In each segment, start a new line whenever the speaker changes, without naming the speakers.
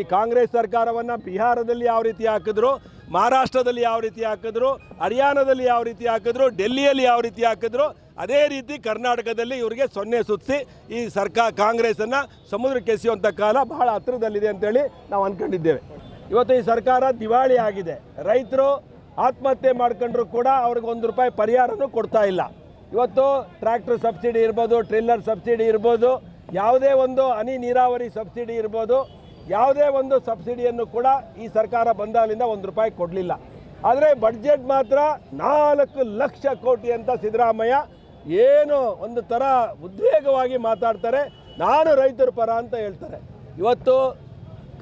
ಈ ಕಾಂಗ್ರೆಸ್ ಸರ್ಕಾರವನ್ನು ಬಿಹಾರದಲ್ಲಿ ಯಾವ ರೀತಿ ಹಾಕಿದ್ರು, ಮಹಾರಾಷ್ಟ್ರದಲ್ಲಿ ಯಾವ ರೀತಿ ಹಾಕಿದ್ರು, ಹರಿಯಾಣದಲ್ಲಿ ಯಾವ ರೀತಿ ಹಾಕಿದ್ರು, ಡೆಲ್ಲಿಯಲ್ಲಿ ಯಾವ ರೀತಿ ಹಾಕಿದ್ರು, ಅದೇ ರೀತಿ ಕರ್ನಾಟಕದಲ್ಲಿ ಇವರಿಗೆ ಸೊನ್ನೆ ಸುತ್ತಿಸಿ ಈ ಸರ್ಕಾರ ಕಾಂಗ್ರೆಸನ್ನು ಸಮುದ್ರ ಕೆಸಿಯುವಂಥ ಕಾಲ ಬಹಳ ಹತ್ತಿರದಲ್ಲಿದೆ ಅಂತೇಳಿ ನಾವು ಅಂದ್ಕೊಂಡಿದ್ದೇವೆ ಇವತ್ತು ಈ ಸರ್ಕಾರ ದಿವಾಳಿ ಆಗಿದೆ. ರೈತರು ಆತ್ಮಹತ್ಯೆ ಮಾಡ್ಕೊಂಡ್ರು ಕೂಡ ಅವ್ರಿಗೆ ಒಂದು ರೂಪಾಯಿ ಪರಿಹಾರನೂ ಕೊಡ್ತಾ ಇಲ್ಲ. ಇವತ್ತು ಟ್ರ್ಯಾಕ್ಟರ್ ಸಬ್ಸಿಡಿ ಇರ್ಬೋದು, ಟ್ರಿಲ್ಲರ್ ಸಬ್ಸಿಡಿ ಇರ್ಬೋದು, ಯಾವುದೇ ಒಂದು ಹನಿ ನೀರಾವರಿ ಸಬ್ಸಿಡಿ ಇರ್ಬೋದು ಯಾವುದೇ ಒಂದು ಸಬ್ಸಿಡಿಯನ್ನು ಕೂಡ ಈ ಸರ್ಕಾರ ಬಂದಾಗಲಿಂದ ಒಂದು ರೂಪಾಯಿ ಕೊಡಲಿಲ್ಲ. ಆದರೆ ಬಡ್ಜೆಟ್ ಮಾತ್ರ ನಾಲ್ಕು ಲಕ್ಷ ಕೋಟಿ ಅಂತ ಸಿದ್ದರಾಮಯ್ಯ ಏನು ಒಂದು ಥರ ಉದ್ವೇಗವಾಗಿ ಮಾತಾಡ್ತಾರೆ. ನಾನು ರೈತರ ಪರ ಅಂತ ಹೇಳ್ತಾರೆ. ಇವತ್ತು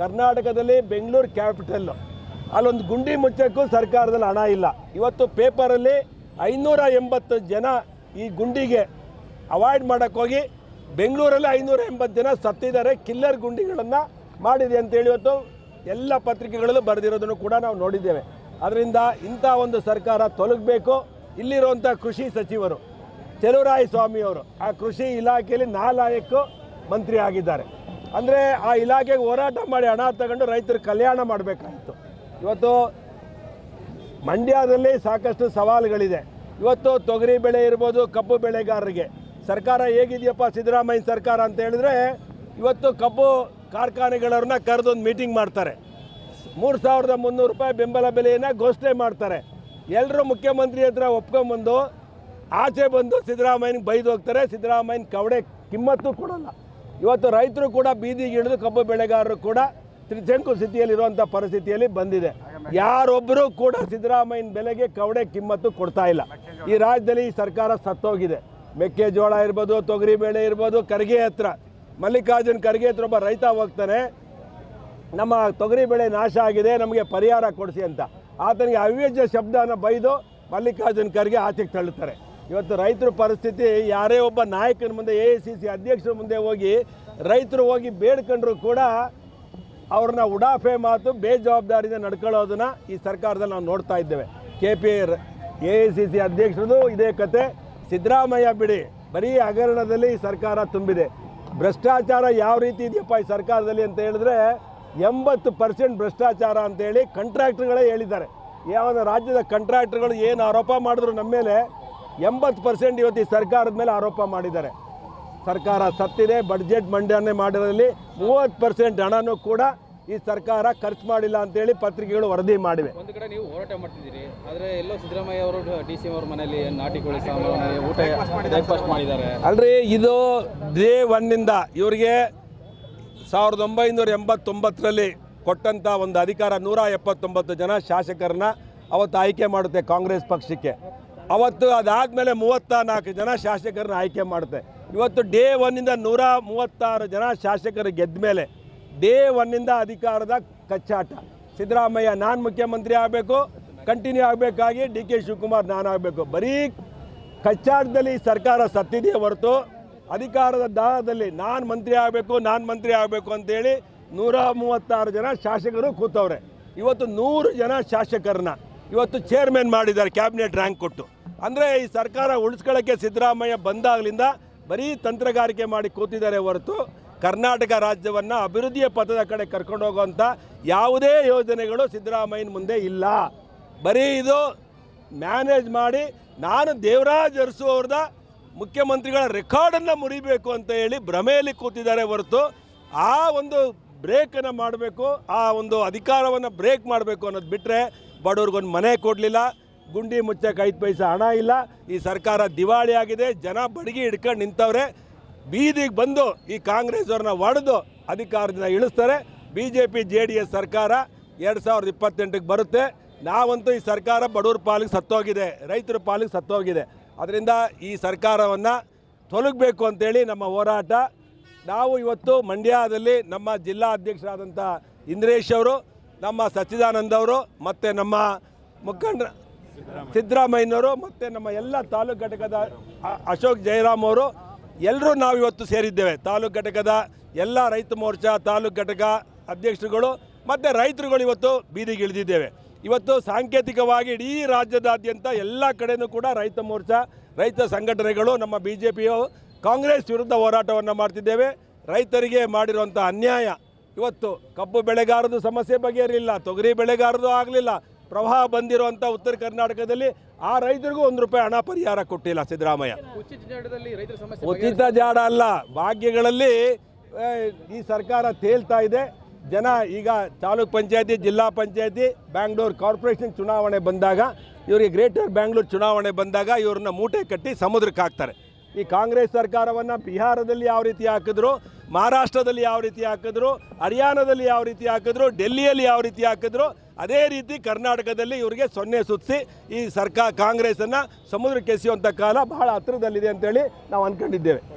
ಕರ್ನಾಟಕದಲ್ಲಿ ಬೆಂಗಳೂರು ಕ್ಯಾಪಿಟಲ್ಲು ಅಲ್ಲೊಂದು ಗುಂಡಿ ಮುಚ್ಚಕ್ಕೂ ಸರ್ಕಾರದಲ್ಲಿ ಹಣ ಇಲ್ಲ. ಇವತ್ತು ಪೇಪರಲ್ಲಿ ಐನೂರ ಎಂಬತ್ತು ಜನ ಈ ಗುಂಡಿಗೆ ಅವಾಯ್ಡ್ ಮಾಡೋಕ್ಕೋಗಿ ಬೆಂಗಳೂರಲ್ಲಿ ಐನೂರ ಎಂಬತ್ತು ಜನ ಸತ್ತಿದ್ದಾರೆ. ಕಿಲ್ಲರ್ ಗುಂಡಿಗಳನ್ನು ಮಾಡಿದೆ ಅಂತೇಳಿ ಇವತ್ತು ಎಲ್ಲ ಪತ್ರಿಕೆಗಳಲ್ಲೂ ಬರೆದಿರೋದನ್ನು ಕೂಡ ನಾವು ನೋಡಿದ್ದೇವೆ. ಅದರಿಂದ ಇಂಥ ಒಂದು ಸರ್ಕಾರ ತೊಲಗಬೇಕು. ಇಲ್ಲಿರುವಂಥ ಕೃಷಿ ಸಚಿವರು ಚೆಲುವರಾಯ ಸ್ವಾಮಿಯವರು ಆ ಕೃಷಿ ಇಲಾಖೆಯಲ್ಲಿ ನಾಲಾಯಕ್ಕೂ ಮಂತ್ರಿ ಆಗಿದ್ದಾರೆ. ಅಂದರೆ ಆ ಇಲಾಖೆಗೆ ಹೋರಾಟ ಮಾಡಿ ಹಣ ತಗೊಂಡು ರೈತರ ಕಲ್ಯಾಣ ಮಾಡಬೇಕಾಗಿತ್ತು. ಇವತ್ತು ಮಂಡ್ಯದಲ್ಲಿ ಸಾಕಷ್ಟು ಸವಾಲುಗಳಿದೆ. ಇವತ್ತು ತೊಗರಿ ಬೆಳೆ ಇರ್ಬೋದು, ಕಬ್ಬು ಬೆಳೆಗಾರರಿಗೆ. ಸರ್ಕಾರ ಹೇಗಿದೆಯಪ್ಪ ಸಿದ್ದರಾಮಯ್ಯ ಸರ್ಕಾರ ಅಂತ ಹೇಳಿದ್ರೆ, ಇವತ್ತು ಕಬ್ಬು ಕಾರ್ಖಾನೆಗಳವ್ರನ್ನ ಕರೆದೊಂದು ಮೀಟಿಂಗ್ ಮಾಡ್ತಾರೆ. ಮೂರು ಸಾವಿರದ ಮುನ್ನೂರು ರೂಪಾಯಿ ಬೆಂಬಲ ಬೆಲೆಯನ್ನು ಘೋಷಣೆ ಮಾಡ್ತಾರೆ. ಎಲ್ಲರೂ ಮುಖ್ಯಮಂತ್ರಿ ಹತ್ರ ಒಪ್ಕೊಂಬಂದು ಆಚೆ ಬಂದು ಸಿದ್ದರಾಮಯ್ಯನಿಗೆ ಬೈದು ಹೋಗ್ತಾರೆ. ಸಿದ್ದರಾಮಯ್ಯನ ಕವಡೆ ಕಿಮ್ಮತ್ತು ಕೊಡಲ್ಲ. ಇವತ್ತು ರೈತರು ಕೂಡ ಬೀದಿಗೆ ಇಳಿದು ಕಬ್ಬು ಬೆಳೆಗಾರರು ಕೂಡ ತ್ರಿಶಂಕು ಸ್ಥಿತಿಯಲ್ಲಿರುವಂಥ ಪರಿಸ್ಥಿತಿಯಲ್ಲಿ ಬಂದಿದೆ. ಯಾರೊಬ್ಬರೂ ಕೂಡ ಸಿದ್ದರಾಮಯ್ಯನ ಬೆಲೆಗೆ ಕವಡೆ ಕಿಮ್ಮತ್ತು ಕೊಡ್ತಾ ಇಲ್ಲ. ಈ ರಾಜ್ಯದಲ್ಲಿ ಈ ಸರ್ಕಾರ ಸತ್ತೋಗಿದೆ. ಮೆಕ್ಕೆಜೋಳ ಇರ್ಬೋದು, ತೊಗರಿ ಬೇಳೆ ಇರ್ಬೋದು, ಕರ್ಗೆ ಹತ್ರ ಮಲ್ಲಿಕಾರ್ಜುನ್ ಖರ್ಗೆ ಹತ್ರ ಒಬ್ಬ ರೈತ ಹೋಗ್ತಾನೆ. ನಮ್ಮ ತೊಗರಿ ಬೆಳೆ ನಾಶ ಆಗಿದೆ, ನಮಗೆ ಪರಿಹಾರ ಕೊಡಿಸಿ ಅಂತ. ಆತನಿಗೆ ಅವ್ಯಾಜ್ಯ ಶಬ್ದನ ಬೈದು ಮಲ್ಲಿಕಾರ್ಜುನ್ ಖರ್ಗೆ ಆಚೆಗೆ ತಳ್ಳುತ್ತಾರೆ. ಇವತ್ತು ರೈತರ ಪರಿಸ್ಥಿತಿ, ಯಾರೇ ಒಬ್ಬ ನಾಯಕನ ಮುಂದೆ ಎ ಸಿ ಸಿ ಅಧ್ಯಕ್ಷರ ಮುಂದೆ ಹೋಗಿ, ರೈತರು ಹೋಗಿ ಬೇಡ್ಕೊಂಡ್ರು ಕೂಡ ಅವ್ರನ್ನ ಉಡಾಫೆ ಮಾತು, ಬೇಜವಾಬ್ದಾರಿಯಿಂದ ನಡ್ಕೊಳ್ಳೋದನ್ನ ಈ ಸರ್ಕಾರದಲ್ಲಿ ನಾವು ನೋಡ್ತಾ ಇದ್ದೇವೆ. ಕೆ ಪಿ ಎ ಸಿ ಸಿ ಅಧ್ಯಕ್ಷರದು ಇದೇ ಕತೆ. ಸಿದ್ದರಾಮಯ್ಯ ಬಿಡಿ, ಬರೀ ಹಗರಣದಲ್ಲಿ ಈ ಸರ್ಕಾರ ತುಂಬಿದೆ. ಭ್ರಷ್ಟಾಚಾರ ಯಾವ ರೀತಿ ಇದೆಯಪ್ಪ ಈ ಸರ್ಕಾರದಲ್ಲಿ ಅಂತ ಹೇಳಿದ್ರೆ ಎಂಬತ್ತು ಪರ್ಸೆಂಟ್ ಭ್ರಷ್ಟಾಚಾರ ಅಂತೇಳಿ ಕಂಟ್ರಾಕ್ಟರ್ಗಳೇ ಹೇಳಿದ್ದಾರೆ. ಯಾವ ರಾಜ್ಯದ ಕಂಟ್ರಾಕ್ಟರ್ಗಳು ಏನು ಆರೋಪ ಮಾಡಿದ್ರು ನಮ್ಮ ಮೇಲೆ ಎಂಬತ್ತು ಪರ್ಸೆಂಟ್ ಇವತ್ತು ಈ ಸರ್ಕಾರದ ಮೇಲೆ ಆರೋಪ ಮಾಡಿದ್ದಾರೆ. ಸರ್ಕಾರ ಸತ್ತಿದೆ ಬಡ್ಜೆಟ್ ಮಂಡನೆ ಮಾಡಿರೋದ್ರಲ್ಲಿ ಮೂವತ್ತು ಪರ್ಸೆಂಟ್ ಹಣನೂ ಕೂಡ ಈ ಸರ್ಕಾರ ಖರ್ಚು ಮಾಡಿಲ್ಲ ಅಂತೇಳಿ ಪತ್ರಿಕೆಗಳು ವರದಿ ಮಾಡಿವೆ.
ಒಂದು ಕಡೆ ನೀವು ಹೋರಾಟ ಮಾಡ್ತಿದ್ದೀರಿ ಆದರೆ ಎಲ್ಲೋ ಸಿದ್ದರಾಮಯ್ಯ ಅವರು ಡಿ ಸಿ ಅವ್ರ ಮನೆಯಲ್ಲಿ ನಾಟಿ ಕೋಳಿ ಸಾಂಬಾರು ಊಟ ಬ್ರೇಕ್ಫಾಸ್ಟ್ ಮಾಡಿದ್ದಾರೆ
ಅಲ್ರಿ ಇದು ಡೇ ಒನ್ನಿಂದ ಇವರಿಗೆ ಸಾವಿರದ ಒಂಬೈನೂರ ಎಂಬತ್ತೊಂಬತ್ತರಲ್ಲಿ ಕೊಟ್ಟಂಥ ಒಂದು ಅಧಿಕಾರ ನೂರ ಎಪ್ಪತ್ತೊಂಬತ್ತು ಜನ ಶಾಸಕರನ್ನ ಅವತ್ತು ಆಯ್ಕೆ ಮಾಡುತ್ತೆ ಕಾಂಗ್ರೆಸ್ ಪಕ್ಷಕ್ಕೆ. ಅವತ್ತು ಅದಾದಮೇಲೆ ಮೂವತ್ತ ನಾಲ್ಕು ಜನ ಶಾಸಕರನ್ನ ಆಯ್ಕೆ ಮಾಡುತ್ತೆ. ಇವತ್ತು ಡೇ ಒನ್ನಿಂದ ನೂರ ಮೂವತ್ತಾರು ಜನ ಶಾಸಕರು ಗೆದ್ದ ಮೇಲೆ ಡೇ ಒನ್ನಿಂದ ಅಧಿಕಾರದ ಕಚ್ಚಾಟ. ಸಿದ್ದರಾಮಯ್ಯ, ನಾನು ಮುಖ್ಯಮಂತ್ರಿ ಆಗಬೇಕು ಕಂಟಿನ್ಯೂ ಆಗಬೇಕಾಗಿ ಡಿ ಕೆ ಶಿವಕುಮಾರ್ ನಾನು ಆಗಬೇಕು. ಬರೀ ಕಚ್ಚಾಟದಲ್ಲಿ ಸರ್ಕಾರ ಸತ್ತಿದೆಯೇ ಹೊರತು ಅಧಿಕಾರದ ದಾಹದಲ್ಲಿ ನಾನು ಮಂತ್ರಿ ಆಗಬೇಕು, ನಾನು ಮಂತ್ರಿ ಆಗಬೇಕು ಅಂತೇಳಿ ನೂರ ಮೂವತ್ತಾರು ಜನ ಶಾಸಕರು ಕೂತವ್ರೆ. ಇವತ್ತು ನೂರು ಜನ ಶಾಸಕರನ್ನ ಇವತ್ತು ಚೇರ್ಮನ್ ಮಾಡಿದ್ದಾರೆ ಕ್ಯಾಬಿನೆಟ್ ರ್ಯಾಂಕ್ ಕೊಟ್ಟು. ಅಂದರೆ ಈ ಸರ್ಕಾರ ಉಳಿಸ್ಕೊಳ್ಳೋಕ್ಕೆ ಸಿದ್ದರಾಮಯ್ಯ ಬಂದಾಗಲಿಂದ ಬರೀ ತಂತ್ರಗಾರಿಕೆ ಮಾಡಿ ಕೂತಿದ್ದಾರೆ ಹೊರತು ಕರ್ನಾಟಕ ರಾಜ್ಯವನ್ನು ಅಭಿವೃದ್ಧಿಯ ಪಥದ ಕಡೆ ಕರ್ಕೊಂಡು ಹೋಗುವಂಥ ಯಾವುದೇ ಯೋಜನೆಗಳು ಸಿದ್ದರಾಮಯ್ಯನ ಮುಂದೆ ಇಲ್ಲ. ಬರೀ ಇದು ಮ್ಯಾನೇಜ್ ಮಾಡಿ ನಾನು ದೇವರಾಜ್ ಅರಸು ಅವ್ರದ ಮುಖ್ಯಮಂತ್ರಿಗಳ ರೆಕಾರ್ಡನ್ನು ಮುರಿಬೇಕು ಅಂತ ಹೇಳಿ ಭ್ರಮೆಯಲ್ಲಿ ಕೂತಿದ್ದಾರೆ ಹೊರತು ಆ ಒಂದು ಬ್ರೇಕನ್ನು ಮಾಡಬೇಕು, ಆ ಒಂದು ಅಧಿಕಾರವನ್ನು ಬ್ರೇಕ್ ಮಾಡಬೇಕು ಅನ್ನೋದು ಬಿಟ್ಟರೆ ಬಡವ್ರಿಗೊಂದು ಮನೆ ಕೊಡಲಿಲ್ಲ, ಗುಂಡಿ ಮುಚ್ಚಕ್ಕೆ ಐದು ಪೈಸೆ ಹಣ ಇಲ್ಲ, ಈ ಸರ್ಕಾರ ದಿವಾಳಿ ಆಗಿದೆ, ಜನ ಬಡಗಿ ಹಿಡ್ಕೊಂಡು ನಿಂತವ್ರೆ ಬೀದಿಗೆ ಬಂದು ಈ ಕಾಂಗ್ರೆಸ್ ಅವ್ರನ್ನ ಒಡೆದು ಅಧಿಕಾರದಿಂದ ಇಳಿಸ್ತಾರೆ. B J P J D S ಸರ್ಕಾರ ಎರಡು ಸಾವಿರದ ಇಪ್ಪತ್ತೆಂಟಕ್ಕೆ ಬರುತ್ತೆ. ನಾವಂತೂ ಈ ಸರ್ಕಾರ ಬಡವ್ರ ಪಾಲಿಗೆ ಸತ್ತೋಗಿದೆ, ರೈತರ ಪಾಲಿಗೆ ಸತ್ತೋಗಿದೆ. ಅದರಿಂದ ಈ ಸರ್ಕಾರವನ್ನು ತೊಲಗಬೇಕು ಅಂತೇಳಿ ನಮ್ಮ ಹೋರಾಟ. ನಾವು ಇವತ್ತು ಮಂಡ್ಯದಲ್ಲಿ ನಮ್ಮ ಜಿಲ್ಲಾ ಅಧ್ಯಕ್ಷರಾದಂಥ ಇಂದ್ರೇಶ್ ಅವರು, ನಮ್ಮ ಸಚ್ಚಿದಾನಂದ ಅವರು, ಮತ್ತು ನಮ್ಮ ಮುಖಂಡ ಸಿದ್ದರಾಮಯ್ಯನವರು, ಮತ್ತು ನಮ್ಮ ಎಲ್ಲ ತಾಲೂಕು ಘಟಕದ ಅಶೋಕ್ ಜಯರಾಮ್ ಅವರು ಎಲ್ಲರೂ ನಾವು ಇವತ್ತು ಸೇರಿದ್ದೇವೆ. ತಾಲೂಕು ಘಟಕದ ಎಲ್ಲ ರೈತ ಮೋರ್ಚಾ ತಾಲೂಕು ಘಟಕ ಅಧ್ಯಕ್ಷರುಗಳು ಮತ್ತು ರೈತರುಗಳು ಇವತ್ತು ಬೀದಿಗೆ ಇಳಿದಿದ್ದೇವೆ. ಇವತ್ತು ಸಾಂಕೇತಿಕವಾಗಿ ಇಡೀ ರಾಜ್ಯದಾದ್ಯಂತ ಎಲ್ಲ ಕಡೆನೂ ಕೂಡ ರೈತ ಮೋರ್ಚಾ, ರೈತ ಸಂಘಟನೆಗಳು ನಮ್ಮ ಬಿ ಜೆ ಪಿಯು ಕಾಂಗ್ರೆಸ್ ವಿರುದ್ಧ ಹೋರಾಟವನ್ನು ಮಾಡ್ತಿದ್ದೇವೆ. ರೈತರಿಗೆ ಮಾಡಿರುವಂಥ ಅನ್ಯಾಯ ಇವತ್ತು ಕಬ್ಬು ಬೆಳೆಗಾರದು ಸಮಸ್ಯೆ ಬಗೆಹರಿಲ್ಲ ತೊಗರಿ ಬೆಳೆಗಾರದು ಆಗಲಿಲ್ಲ. ಪ್ರವಾಹ ಬಂದಿರುವಂಥ ಉತ್ತರ ಕರ್ನಾಟಕದಲ್ಲಿ ಆ ರೈತರಿಗೂ ಒಂದು ರೂಪಾಯಿ ಹಣ ಪರಿಹಾರ ಕೊಟ್ಟಿಲ್ಲ ಸಿದ್ದರಾಮಯ್ಯ.
ಉಚಿತ
ಜಾಡ ಅಲ್ಲ ಭಾಗ್ಯಗಳಲ್ಲಿ ಈ ಸರ್ಕಾರ ತೇಲ್ತಾ ಇದೆ. ಜನ ಈಗ ತಾಲೂಕ್ ಪಂಚಾಯತಿ ಜಿಲ್ಲಾ ಪಂಚಾಯತಿ ಬ್ಯಾಂಗ್ಳೂರ್ ಕಾರ್ಪೊರೇಷನ್ ಚುನಾವಣೆ ಬಂದಾಗ ಇವರಿಗೆ ಗ್ರೇಟರ್ ಬ್ಯಾಂಗ್ಳೂರು ಚುನಾವಣೆ ಬಂದಾಗ ಇವ್ರನ್ನ ಮೂಟೆ ಕಟ್ಟಿ ಸಮುದ್ರಕ್ಕೆ ಹಾಕ್ತಾರೆ. ಈ ಕಾಂಗ್ರೆಸ್ ಸರ್ಕಾರವನ್ನು ಬಿಹಾರದಲ್ಲಿ ಯಾವ ರೀತಿ ಹಾಕಿದ್ರು, ಮಹಾರಾಷ್ಟ್ರದಲ್ಲಿ ಯಾವ ರೀತಿ ಹಾಕಿದ್ರು, ಹರಿಯಾಣದಲ್ಲಿ ಯಾವ ರೀತಿ ಹಾಕಿದ್ರು, ಡೆಲ್ಲಿಯಲ್ಲಿ ಯಾವ ರೀತಿ ಹಾಕಿದ್ರು, ಅದೇ ರೀತಿ ಕರ್ನಾಟಕದಲ್ಲಿ ಇವರಿಗೆ ಸೊನ್ನೆ ಸುತ್ತಿಸಿ ಈ ಸರ್ಕಾರ ಕಾಂಗ್ರೆಸನ್ನು ಸಮುದ್ರಕ್ಕೆ ಎಸೆಯುವಂಥ ಕಾಲ ಬಹಳ ಹತ್ತಿರದಲ್ಲಿದೆ ಅಂತೇಳಿ ನಾವು ಅಂದ್ಕೊಂಡಿದ್ದೇವೆ